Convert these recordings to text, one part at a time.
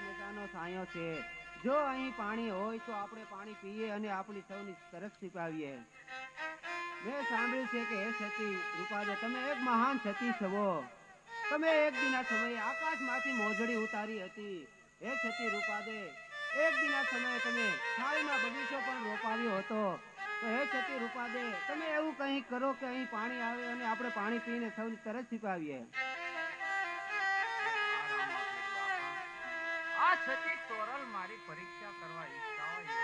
મજાનો છાંયો છે. જો અહીં પાણી હોય તો આપણે પાણી પીએ અને આપણી સૌની સરસ છીપાવીએ મેં સાંભળ્યું છે કે હે સતી રૂપાદે, તમે એક મહાન સતી છો. તમે એક દિના સમયે આકાશમાંથી મોજડી ઉતારી હતી. હે સતી રૂપાદે, એક દિના સમયે તમે થાળીમાં બગીચો પણ રોપાવ્યો હતો. તો હે સતી રૂપાદે, તમે એવું કંઈ કરો કે અહીં પાણી આવે અને આપણે પાણી પીને સૌની તરસ છીપાવીએ સતી તોરલ મારી પરીક્ષા કરવા ઈચ્છતા હોય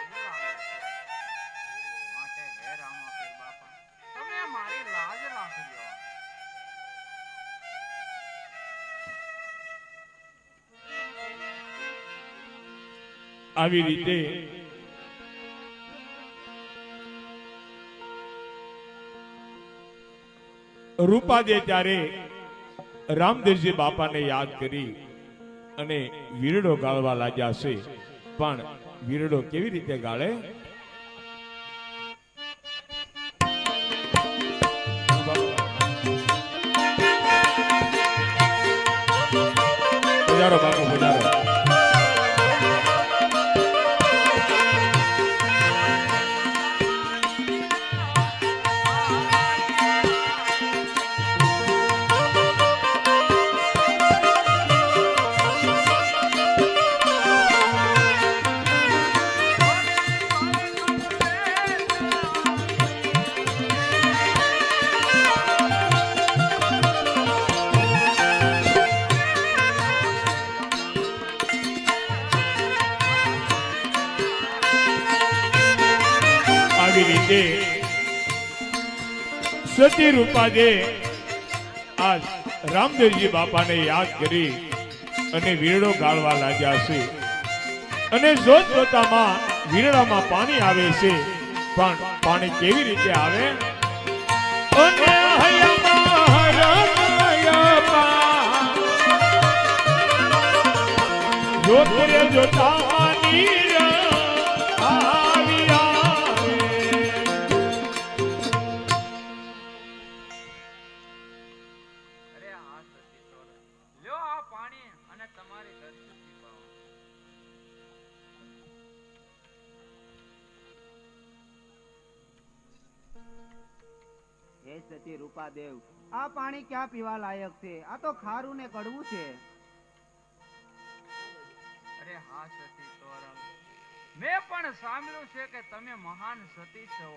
માટે હે રામા પીર બાપા તમે મારી લાજ રાખજો આવી રીતે રૂપા દે ત્યારે રામદેવજી બાપાને યાદ કરી અને વીરડો ગાળવા લાગ્યા છે. પણ વીરડો કેવી રીતે ગાળે? બાપુ. સતી રૂપાદે આ રામદેવજી બાપાને યાદ કરી અને વીરડો ગાળવા લાગ્યા છે. અને જોત જોતામાં વીરડામાં પાણી આવે છે. પણ પાણી કેવી રીતે આવે? અને જોતા હરમાયા પા. જોત રે સતી રૂપાદેવ. આ પાણી ક્યાં પીવા લાયક છે? આ તો ખારું ને કડવું છે. અરે હા સતી તોરલ મેં પણ સાંભળ્યું છે કે તમે મહાન સતી છો.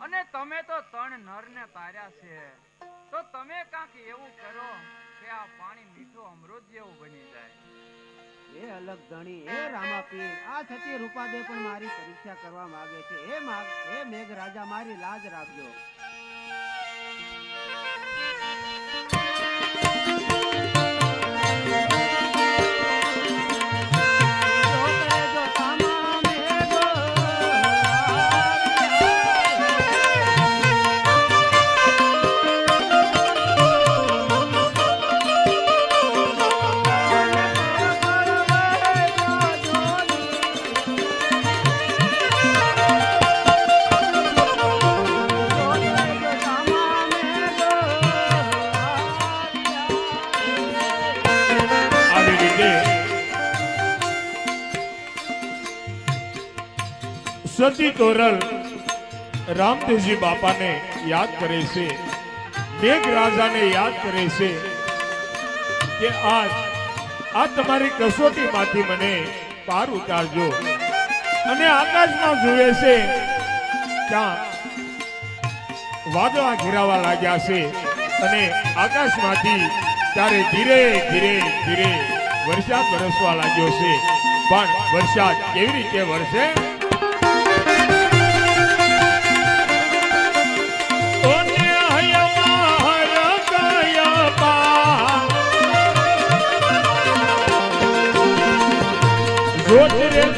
અને તમે તો ત્રણ નરને તાર્યા છે. તો તમે કાંક એવું કરો કે આ પાણી મીઠું અમૃત જેવું બની જાય. એ અલગ ધણી હે રામાપીર આ છતી રૂપાદે પણ મારી પરીક્ષા કરવા માંગે છે. હે માગ હે મેઘ રાજા મારી લાજ રાખજો. સતી તોરલ રામદેવજી બાપાને યાદ કરે છે મેઘરાજાને યાદ કરે છે કે આજ આ તમારી કસોટીમાંથી મને પાર ઉતારજો. અને આકાશમાં જુએ છે, ત્યાં વાદળા ઘેરાવા લાગ્યા છે અને આકાશમાંથી ત્યારે ધીરે ધીરે ધીરે વરસાદ વરસવા લાગ્યો છે. પણ વરસાદ કેવી રીતે વરસે?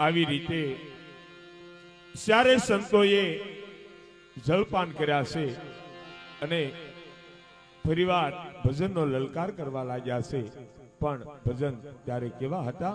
આવી રીતે ચારે સંતોએ જલપાન કર્યા છે અને ફરીવાર ભજનનો લલકાર કરવા લાગ્યા છે. પણ ભજન ત્યારે કેવા હતા?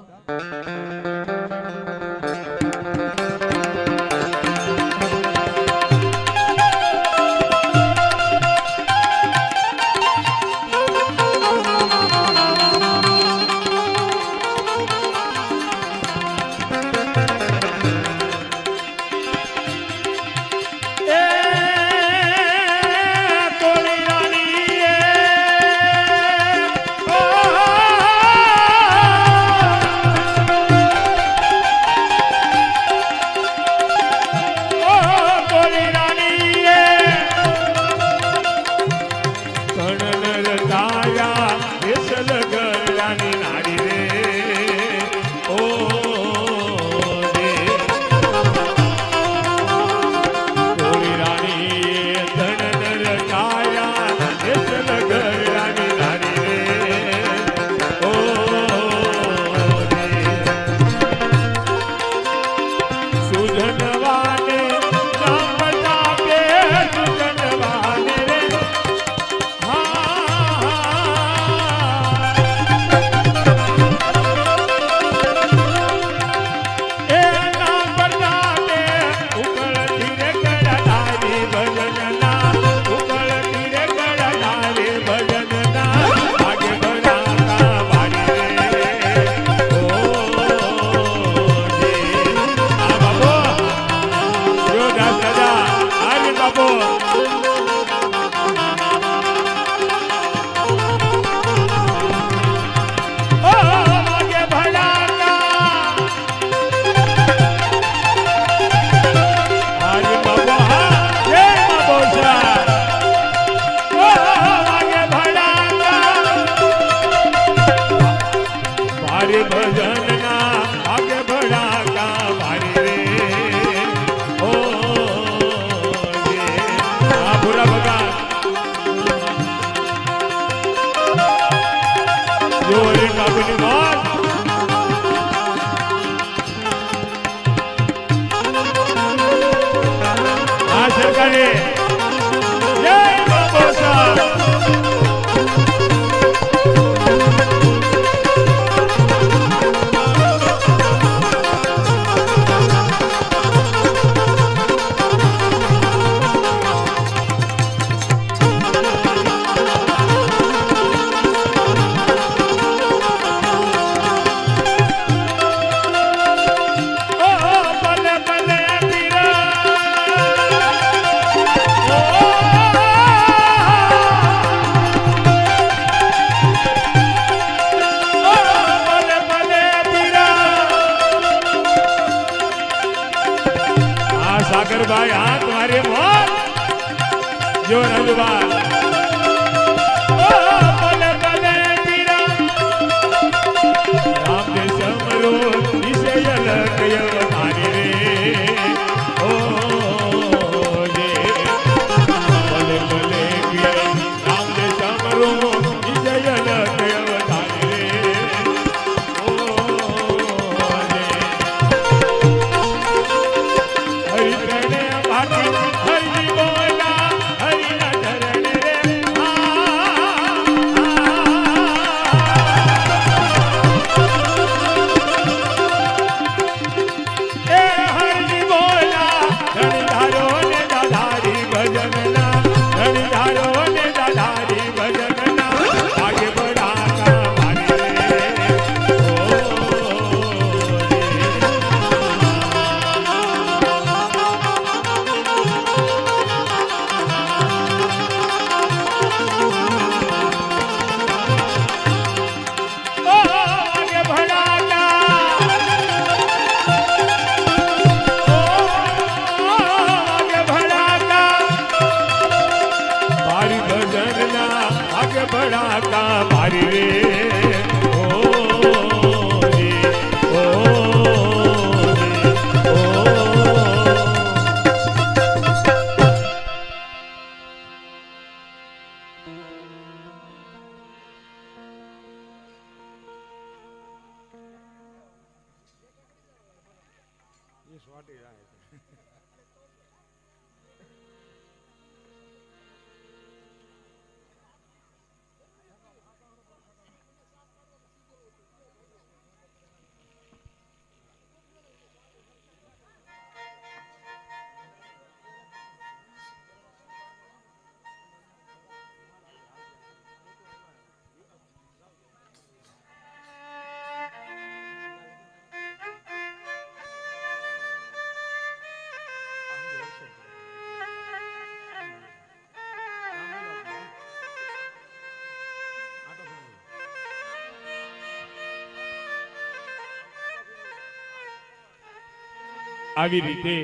જોરે કાબુની માન આ સરકારે આવી રીતે